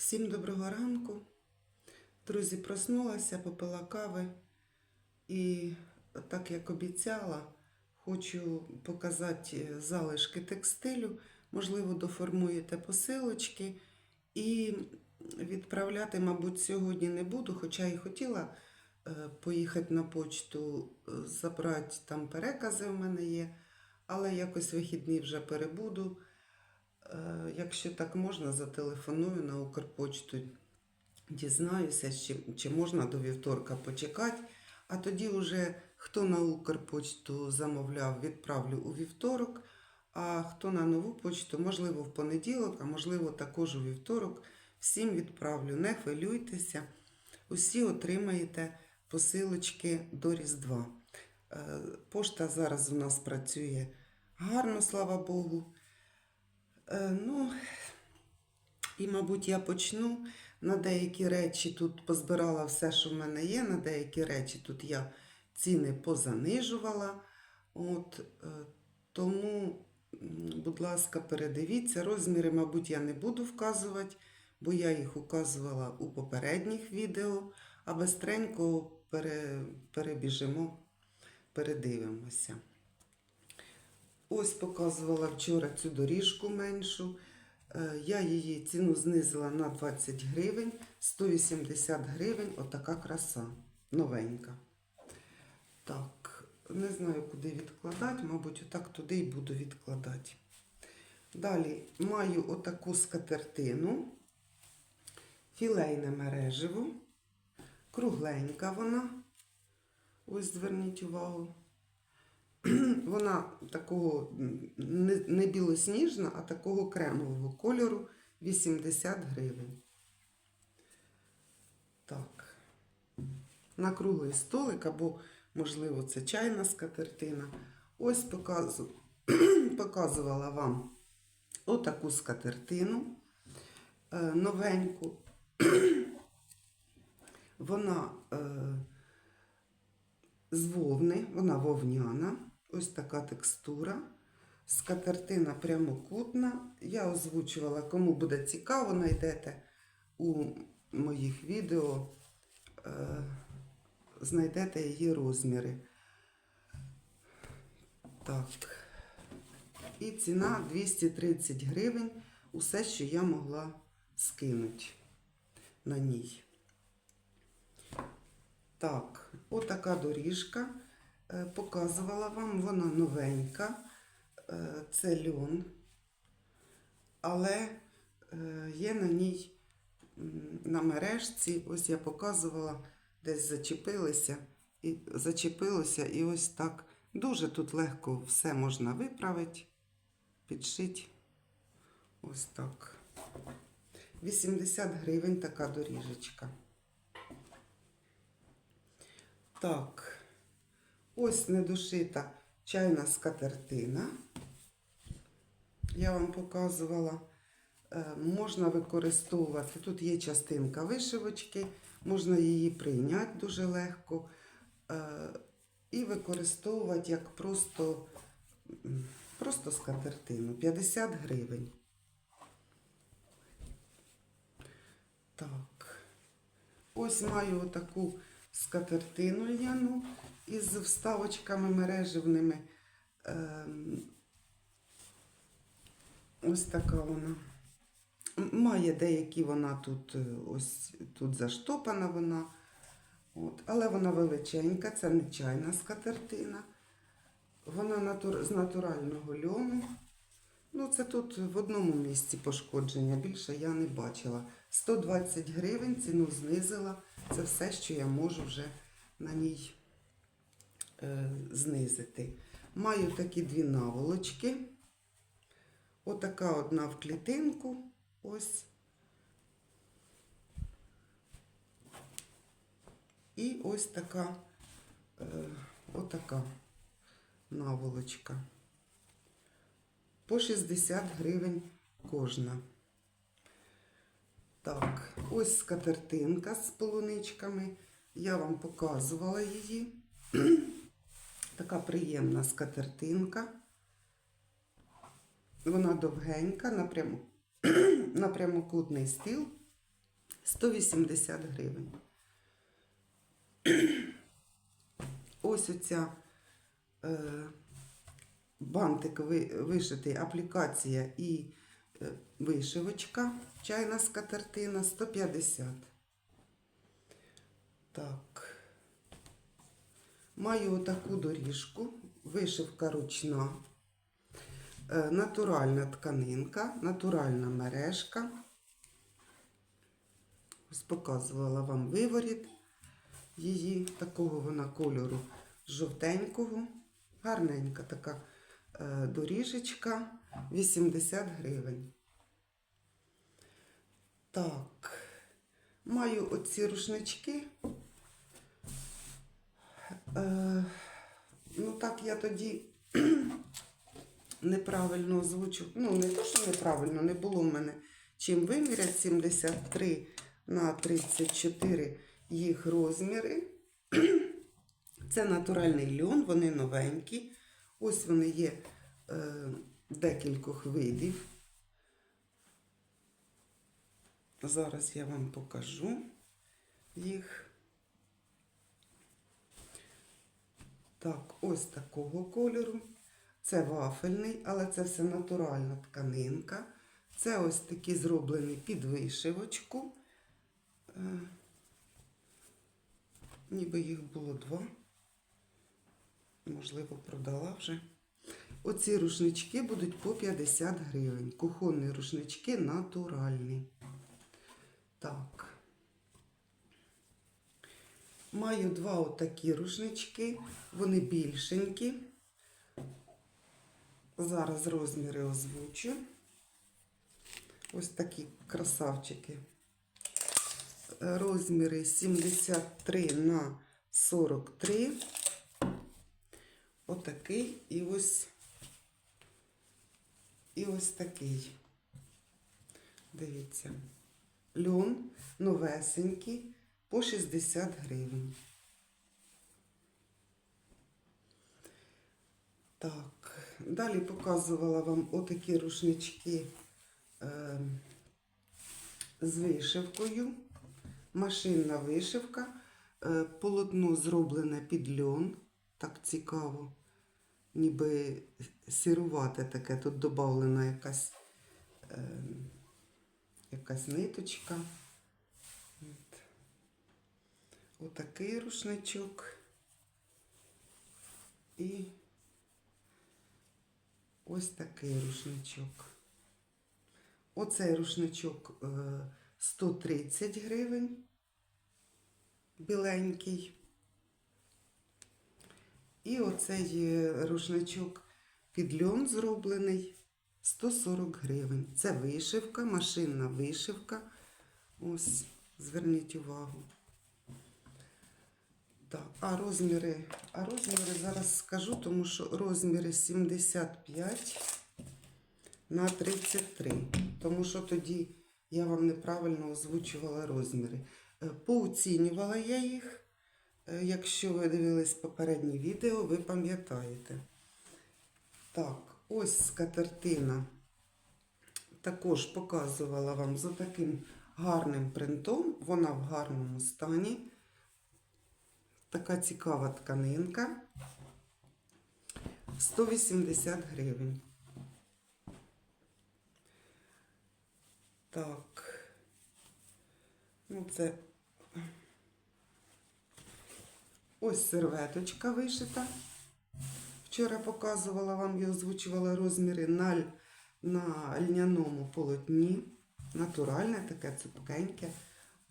Всім доброго ранку. Друзі, проснулася, попила кави і, так як обіцяла, хочу показати залишки текстилю. Можливо, доформуєте посилочки. І відправляти, мабуть, сьогодні не буду, хоча і хотіла е, поїхати на почту, е, забрати там перекази в мене є, але якось вихідний вже перебуду. Е, Якщо так можна, зателефоную на Укрпочту, дізнаюся, чи, чи можна до вівторка почекати. А тоді вже хто на Укрпочту замовляв, відправлю у вівторок. А хто на нову почту, можливо, в понеділок, а можливо, також у вівторок. Всім відправлю. Не хвилюйтеся. Усі отримаєте посилочки до Різдва. Е, Пошта зараз у нас працює гарно, слава Богу. Е, Ну, і, мабуть, я почну. На деякі речі тут позбирала все, що в мене є. На деякі речі тут я ціни позанижувала. От, е, тому, будь ласка, передивіться. Розміри, мабуть, я не буду вказувати, бо я їх указувала у попередніх відео, а бистренько пере, перебіжимо, передивимося. Ось показувала вчора цю доріжку меншу. Е, Я її ціну знизила на 20 гривень, 180 гривень, отака краса, новенька. Так, не знаю, куди відкладати, мабуть, отак туди і буду відкладати. Далі маю отаку скатертину, філейне мереживо, кругленька вона. Ось зверніть увагу. Вона такого не, білосніжна, а такого кремового кольору 80 гривень. Так. На круглий столик, або, можливо, це чайна скатертина. Ось показу, показувала вам отаку скатертину е, новеньку. Вона е, з вовни, вона вовняна, ось така текстура. Скатертина прямокутна. Я озвучувала, кому буде цікаво, знайдете у моїх відео, е, знайдете її розміри. Так. І ціна 230 гривень. Усе, що я могла скинути на ній. Так, отака доріжка. Е, Показувала вам, вона новенька. Е, Це льон. Але е, є на ній на мережці, ось я показувала, десь зачепилися і зачепилося, і ось так. Дуже тут легко все можна виправити, підшити. Ось так. 80 гривень така доріжечка. Так, ось недошита чайна скатертина. Я вам показувала. Е, Можна використовувати, тут є частинка вишивочки, можна її прийняти дуже легко е, і використовувати як просто, просто скатертину. 50 гривень. Так. Ось маю отаку скатертину льняну із вставочками мережевними. Ем, ось така вона. Має деякі вона тут, е, ось тут заштопана вона. От. Але вона величенька, це не чайна скатертина. Вона натур... з натурального льону. Ну, це тут в одному місці пошкодження, більше я не бачила. 120 гривень ціну знизила. Це все, що я можу вже на ній знизити. Маю такі дві наволочки. Отака одна в клітинку. Ось. І ось така, е, отака наволочка. По 60 гривень кожна. Так, ось скатертинка з полуничками. Я вам показувала її. Така приємна скатертинка. Вона довгенька, напряму, на прямокутний стіл. 180 гривень. Ось оця е, бантик вишитий, аплікація і е, вишивочка, чайна скатертина 150. Так. Маю отаку доріжку, вишивка ручна, е, натуральна тканинка, натуральна мережка. Ось показувала вам виворіт її, такого вона кольору жовтенького, гарненька така е, доріжечка, 80 гривень. Так, маю оці рушнички. Е, ну так я тоді неправильно озвучу. Ну, не то, що неправильно, не було в мене чим виміряти 73 на 34 їх розміри. Це натуральний льон, вони новенькі. Ось вони є е, декількох видів. Зараз я вам покажу їх. Так, ось такого кольору. Це вафельний, але це все натуральна тканинка. Це ось такі зроблені під вишивочку. Е, ніби їх було два. Можливо, продала вже. Оці рушнички будуть по 50 гривень. Кухонні рушнички натуральні. Так. Маю два отакі рушнички. Вони більшенькі. Зараз розміри озвучу. Ось такі красавчики. Розміри 73 на 43. Отакий і ось і ось такий. Дивіться. Льон новесенький по 60 гривень. Так, далі показувала вам отакі рушнички е, з вишивкою. Машинна вишивка. Е, полотно зроблене під льон. Так цікаво. Ніби сірувате таке. Тут додавлена якась, е, якась ниточка. От. Отакий рушничок. І ось такий рушничок. Оцей рушничок е, 130 гривень. Біленький. І оцей е, рушничок під льон зроблений 140 гривень. Це вишивка, машинна вишивка. Ось, зверніть увагу. Так, а розміри, а розміри зараз скажу, тому що розміри 75 на 33. Тому що тоді я вам неправильно озвучувала розміри. Е, Пооцінювала я їх. Е, Якщо ви дивились попереднє відео, ви пам'ятаєте. Так, ось скатертина. Також показувала вам за таким гарним принтом. Вона в гарному стані. Така цікава тканинка. 180 гривень. Так. Ну, це ось серветочка вишита. Вчора показувала вам і озвучувала розміри на, на льняному полотні. Натуральне, таке цупкеньке.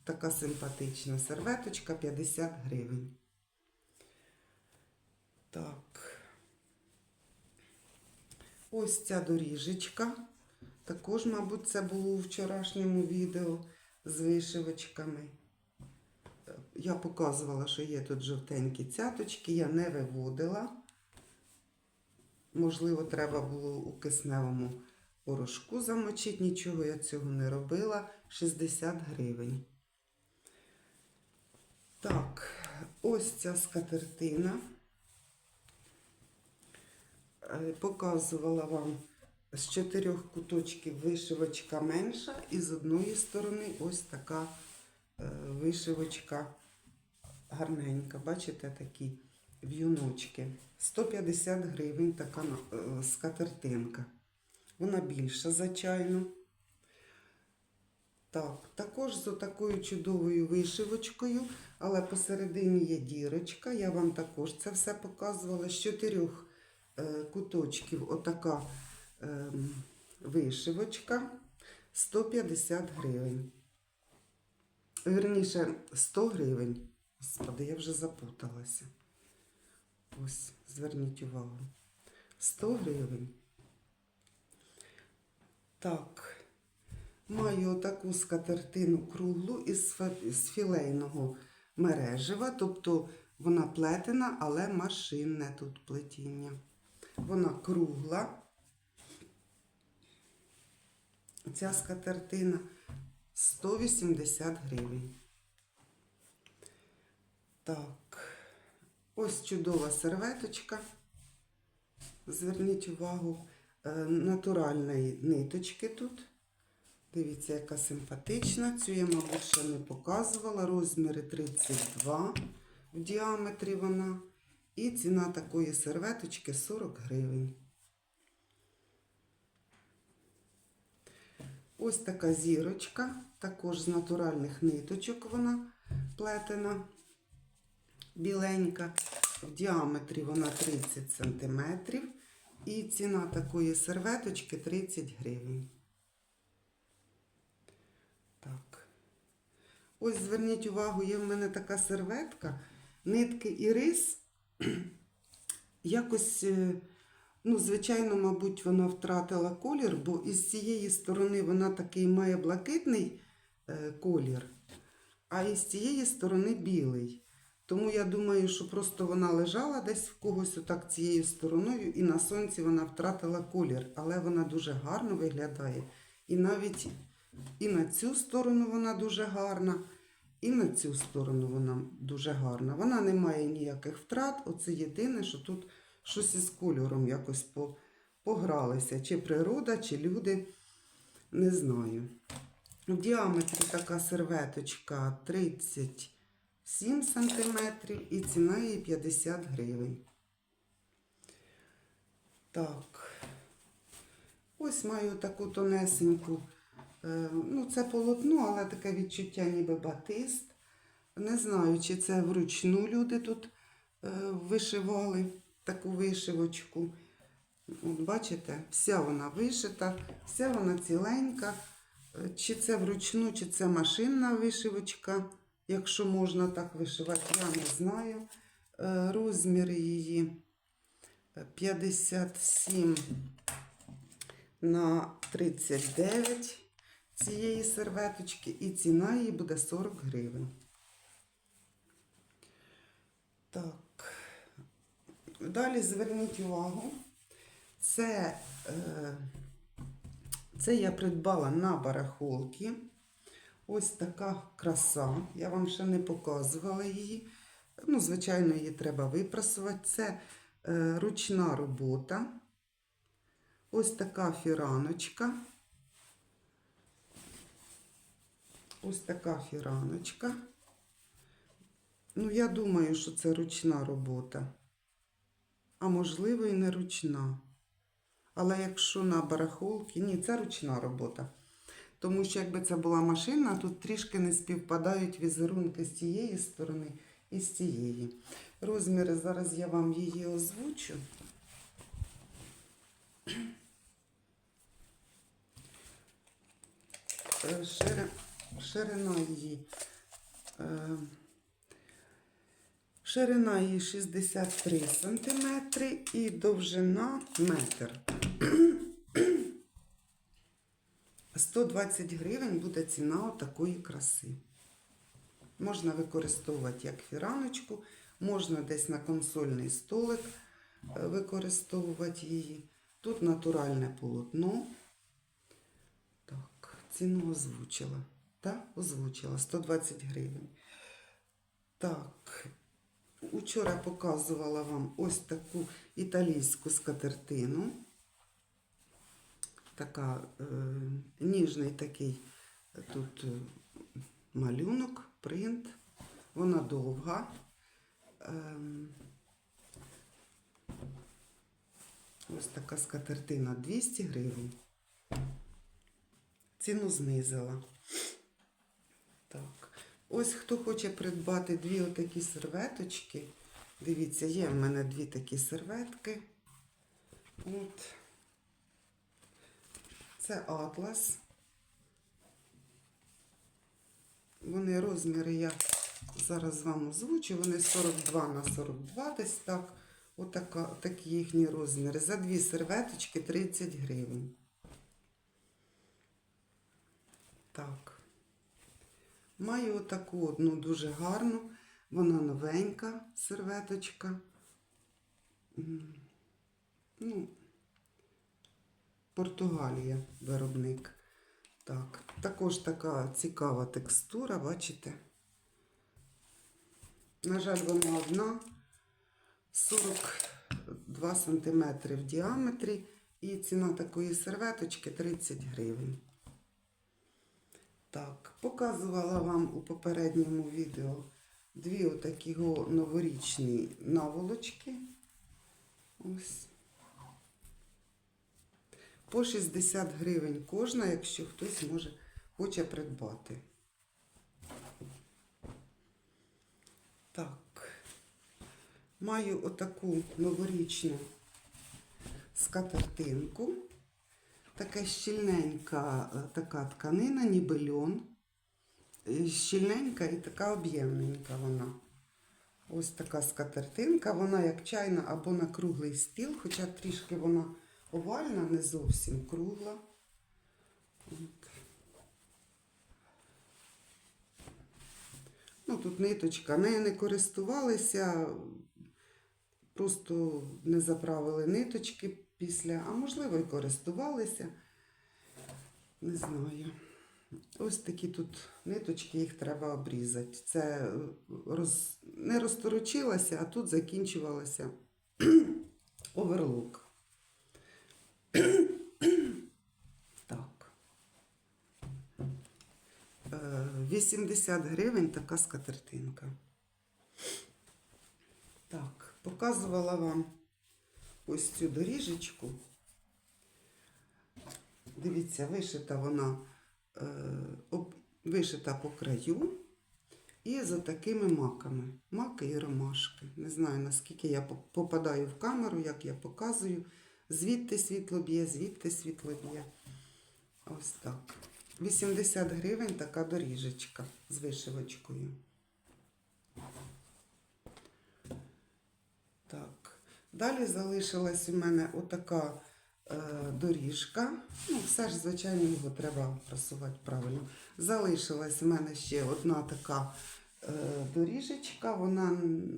Така симпатична серветочка 50 гривень. Так. Ось ця доріжечка. Також, мабуть, це було у вчорашньому відео з вишивочками. Я показувала, що є тут жовтенькі цяточки, я не виводила. Можливо, треба було у кисневому порошку замочити, нічого я цього не робила. 60 гривень. Так, ось ця скатертина. Е, Показувала вам з чотирьох куточків вишивочка менша, і з одної сторони ось така е, вишивочка гарненька. Бачите, такі в'юночки. 150 гривень така е, скатертинка. Вона більша за чайну. Так, також з такою чудовою вишивочкою, але посередині є дірочка. Я вам також це все показувала. З чотирьох куточків отака е, вишивочка 150 гривень. Вірніше, 100 гривень. Господи, я вже запуталася. Ось, зверніть увагу. 100 гривень. Так. Маю таку скатертину круглу із, філейного мережева, тобто вона плетена, але машинне тут плетіння. Вона кругла. Ця скатертина 180 гривень. Так, ось чудова серветочка. Зверніть увагу, е, натуральної ниточки тут. Дивіться, яка симпатична. Цю я, мабуть, ще не показувала. Розміри 32 в діаметрі вона. І ціна такої серветочки 40 гривень. Ось така зірочка, також з натуральних ниточок вона плетена, біленька. В діаметрі вона 30 см. І ціна такої серветочки 30 гривень. Так. Ось зверніть увагу, є в мене така серветка, нитки і рис. Якось, е, ну, звичайно, мабуть, вона втратила колір, бо із цієї сторони вона такий має блакитний е, колір, а із цієї сторони білий. Тому я думаю, що просто вона лежала десь в когось отак цією стороною, і на сонці вона втратила колір, але вона дуже гарно виглядає. І навіть і на цю сторону вона дуже гарна, і на цю сторону вона дуже гарна. Вона не має ніяких втрат. Оце єдине, що тут щось із кольором якось по, погралися. Чи природа, чи люди, не знаю. В діаметрі така серветочка 37 см і ціна її 50 гривень. Так. Ось маю таку тонесеньку. Е, Ну, це полотно, але таке відчуття ніби батист. Не знаю, чи це вручну люди тут е, вишивали таку вишивочку. От бачите, вся вона вишита, вся вона ціленька. Е, Чи це вручну, чи це машинна вишивочка, якщо можна так вишивати, я не знаю. Е, Розміри її е, 57 на 39 цієї серветочки, і ціна її буде 40 гривень. Так. Далі зверніть увагу. Це, е, це я придбала на барахолки. Ось така краса. Я вам ще не показувала її. Ну, звичайно, її треба випрасувати. Це е, ручна робота. Ось така фіраночка. Ось така фіраночка. Ну, я думаю, що це ручна робота. А можливо, і не ручна. Але якщо на барахолки, ні, це ручна робота. Тому що якби це була машина, тут трішки не співпадають візерунки з цієї сторони і з цієї. Розміри зараз я вам її озвучу. Е, шири- Ширина її. е, Ширина її 63 см і довжина метр. 120 гривень буде ціна отакої краси. Можна використовувати як фіраночку, можна десь на консольний столик е, використовувати її. Тут натуральне полотно. Так, ціну озвучила. Так, озвучила 120 гривень. Так, учора показувала вам ось таку італійську скатертину. Така е, ніжний такий е, тут е, малюнок. принт. Вона довга. Ем, Ось така скатертина 200 гривень. Ціну знизила. Так. Ось хто хоче придбати дві отакі серветочки. Дивіться, є в мене дві такі серветки. От. Це атлас. Вони розміри я зараз вам озвучу. Вони 42 на 42 десь так. Отака, такі їхні розміри. За дві серветочки 30 гривень. Так. Маю отаку одну дуже гарну. Вона новенька серветочка. Ну, Португалія виробник. Так, також така цікава текстура, бачите? На жаль, вона одна 42 см в діаметрі і ціна такої серветочки 30 гривень. Так, показувала вам у попередньому відео дві отакі новорічні наволочки. Ось. По 60 гривень кожна, якщо хтось може хоче придбати. Так. Маю отаку новорічну скатертинку. Така щільненька е, така тканина, ніби льон. Щільненька і така об'ємненька вона. Ось така скатертинка, вона як чайна або на круглий стіл, хоча трішки вона овальна, не зовсім кругла. Ну, тут ниточка, нею не користувалися, просто не заправили ниточки після, а можливо і користувалися. Не знаю. Ось такі тут ниточки, їх треба обрізати. Це е, роз... не розторочилася, а тут закінчувалася оверлок. так. Е, 80 гривень така скатертинка. Так, показувала вам ось цю доріжечку. Дивіться, вишита вона е, вишита по краю і з такими маками. Маки і ромашки. Не знаю, наскільки я попадаю в камеру, як я показую. Звідти світло б'є, звідти світло б'є. Ось так. 80 гривень така доріжечка з вишивочкою. Так. Далі залишилась у мене отака е, доріжка. Ну, все ж, звичайно, його треба просувати правильно. Залишилась у мене ще одна така е, доріжечка. Вона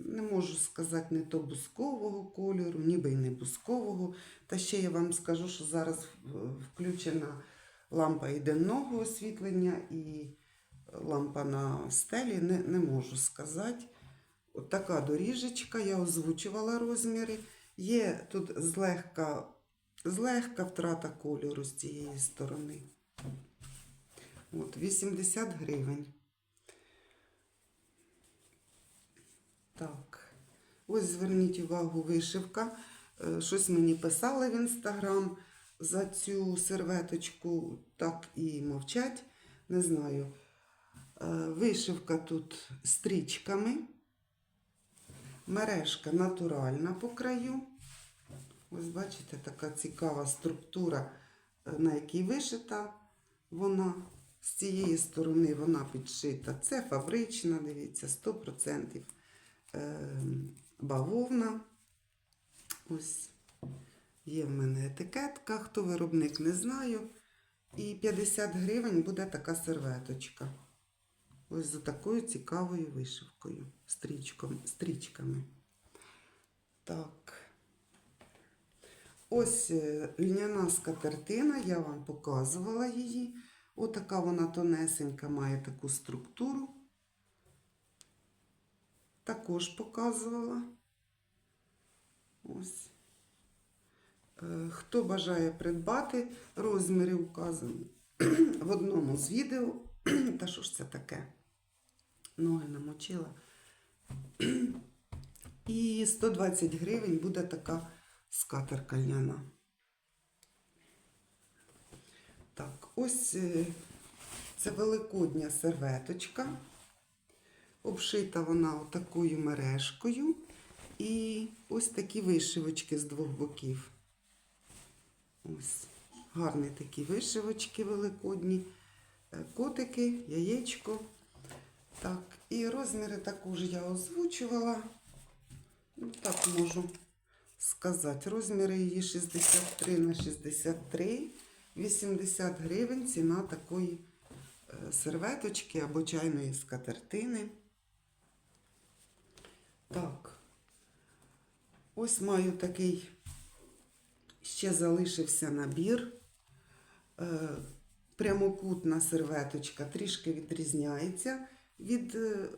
не можу сказати не то бускового кольору, ніби й не бускового. Та ще я вам скажу, що зараз е, включена лампа і денного освітлення, і лампа на стелі. Не, не можу сказати. От така доріжечка, я озвучувала розміри. Є тут злегка, злегка втрата кольору з цієї сторони. От, 80 гривень. Так. Ось зверніть увагу, вишивка. Е, Щось мені писали в інстаграм за цю серветочку, так і мовчать. Не знаю. Е, Вишивка тут стрічками. Мережка натуральна по краю. Ось бачите, така цікава структура, е, на якій вишита вона. З цієї сторони вона підшита. Це фабрична, дивіться, 100% е, бавовна. Ось є в мене етикетка, хто виробник, не знаю. І 50 гривень буде така серветочка. Ось за такою цікавою вишивкою, стрічками. Так. Ось е, льняна скатертина, я вам показувала її. Отака вона тонесенька, має таку структуру. Також показувала. Ось. Е, Хто бажає придбати, розміри указані в одному з відео. Та що ж це таке? Ноги намочила. І 120 гривень буде така скатерка льняна. Так, ось е, це великодня серветочка. Обшита вона отакою мережкою. І ось такі вишивочки з двох боків. Ось гарні такі вишивочки великодні. Е, Котики, яєчко. Так, і розміри також я озвучувала. Ну, так можу сказати. Розміри її 63 на 63, 80 гривень ціна такої е, серветочки або чайної скатертини. Так. Ось маю такий ще залишився набір. Е, Прямокутна серветочка трішки відрізняється від е,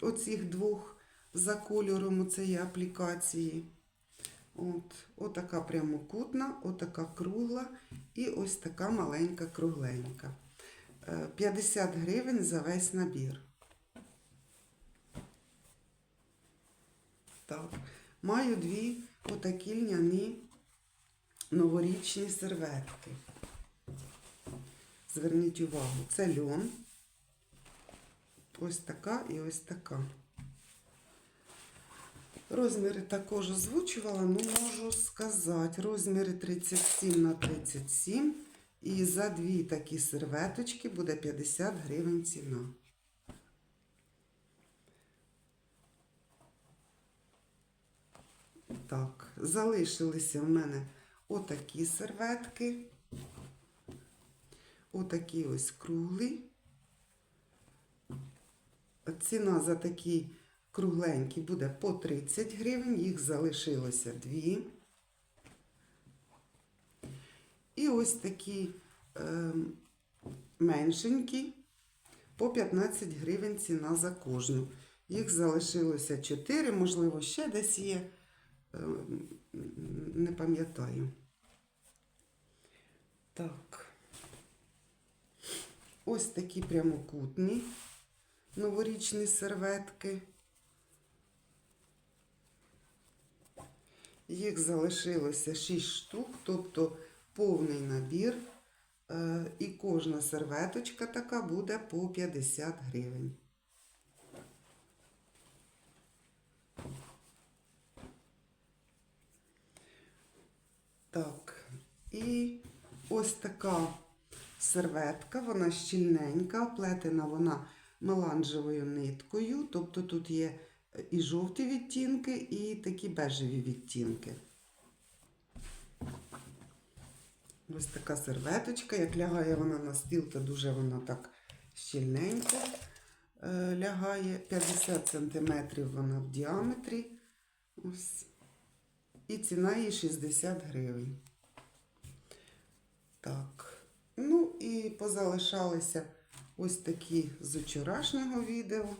оцих двох за кольором цієї аплікації. От, отака прямокутна, отака кругла і ось така маленька кругленька. Е, 50 гривень за весь набір. Так. Маю дві отакі льняні новорічні серветки. Зверніть увагу, це льон. Ось така і ось така. Розміри також озвучувала, ну можу сказати. Розміри 37 на 37. І за дві такі серветочки буде 50 гривень ціна. Так, залишилися в мене отакі серветки. Отакі ось круглі. Ціна за такі кругленькі буде по 30 гривень, їх залишилося дві. І ось такі е, меншенькі по 15 гривень ціна за кожну. Їх залишилося 4, можливо, ще десь є, е, не пам'ятаю. Так. Ось такі прямокутні новорічні серветки. Їх залишилося 6 штук, тобто повний набір. Е, І кожна серветочка така буде по 50 гривень. Так, і ось така серветка, вона щільненька, оплетена вона меланжевою ниткою, тобто тут є і жовті відтінки, і такі бежеві відтінки. Ось така серветочка, як лягає вона на стіл, то дуже вона так щільненько е, лягає. 50 см вона в діаметрі. Ось. І ціна її 60 гривень. Так. Ну і позалишалися ось такі з вчорашнього відео.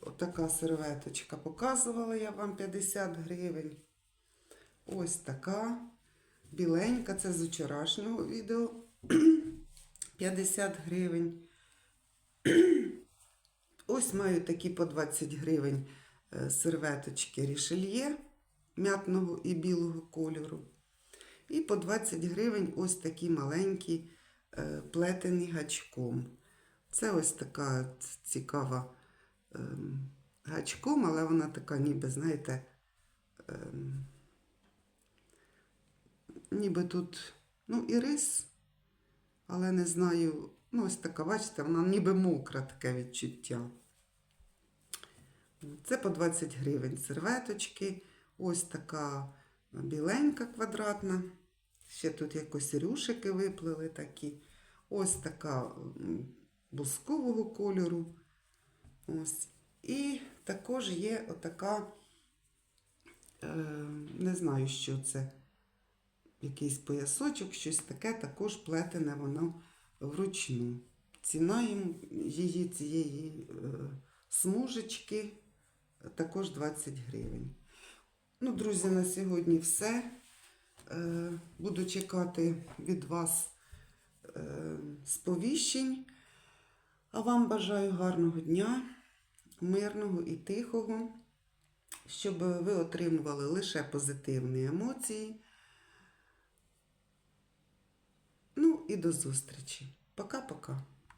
Отака серветочка. Показувала я вам 50 гривень. Ось така. Біленька, це з вчорашнього відео. 50 гривень. Ось маю такі по 20 гривень е, серветочки рішельє м'ятного і білого кольору. І по 20 гривень ось такі маленькі е, плетені гачком. Це ось така цікава ем, гачком, але вона така, ніби, знаєте, ем, ніби тут, ну, і рис, але не знаю, ну, ось така, бачите, вона ніби мокра таке відчуття. Це по 20 гривень серветочки. Ось така біленька квадратна. Ще тут якось рюшики виплили такі. Ось така бускового кольору. Ось. І також є отака, е, не знаю, що це, якийсь поясочок, щось таке, також плетене воно вручну. Ціна їм- її цієї е, смужечки також 20 гривень. Ну, друзі, на сьогодні все. Е, Буду чекати від вас е, сповіщень. А вам бажаю гарного дня, мирного і тихого, щоб ви отримували лише позитивні емоції. Ну і до зустрічі. Пока-пока.